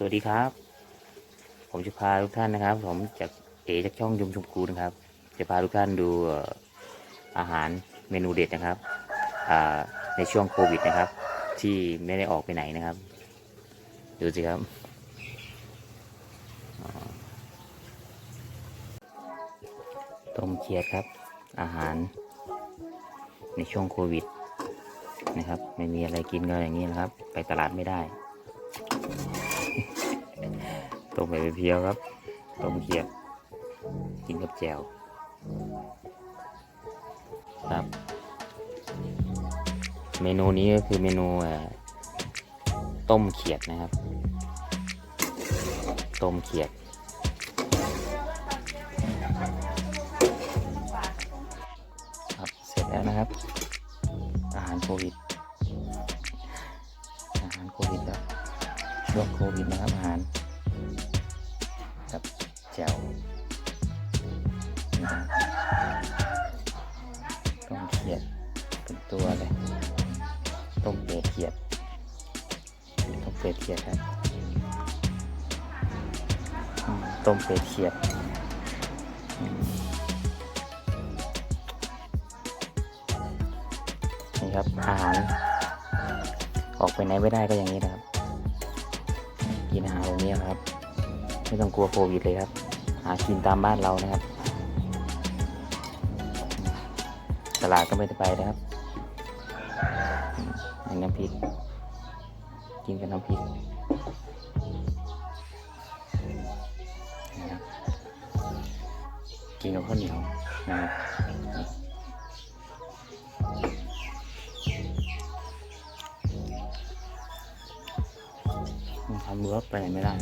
สวัสดีครับ ผมจะพาทุกท่านนะครับ ผมจากเอจากช่องยมชมกูนะครับ จะพาทุกท่านดูอาหารเมนูเด็ดนะครับในช่วงโควิดนะครับ ที่ไม่ได้ออกไปไหนนะครับ ดูสิครับต้มเคียดครับ อาหาร ในช่วงโควิดนะครับ ไม่มีอะไรกินก็อย่างนี้นะครับ ไปตลาดไม่ได้ ต้มใบเพียวครับ ต้มเขียด กินกับแจ่วครับ เมนูนี้ก็คือเมนูต้มเขียดนะครับ ต้มเขียดครับเสร็จแล้วนะครับ อาหารโควิด อาหารโควิดครับช่วงโควิดนะครับอาหาร ต้มเป็ดเขียดต้มเป็ดเขียดครับต้มเป็ดเขียดนี่ครับอาหาร ออกไปไหนไม่ได้ก็อย่างนี้นะครับ กินอาหารแบบนี้ครับ ไม่ต้องกลัวโควิดเลยครับ หากินตามบ้านเรานะครับ ตลาดก็ไม่ได้ไปนะครับ นน้ำพริก กินกับน้ำพริกนะครับกินกับข้าวเหนียวนะครับทำเวิร์กไปไหนไม่ได้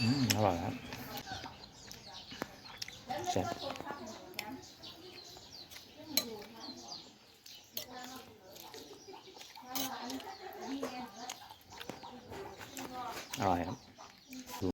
อืมอร่อยครับแซ่บอร่อยครับ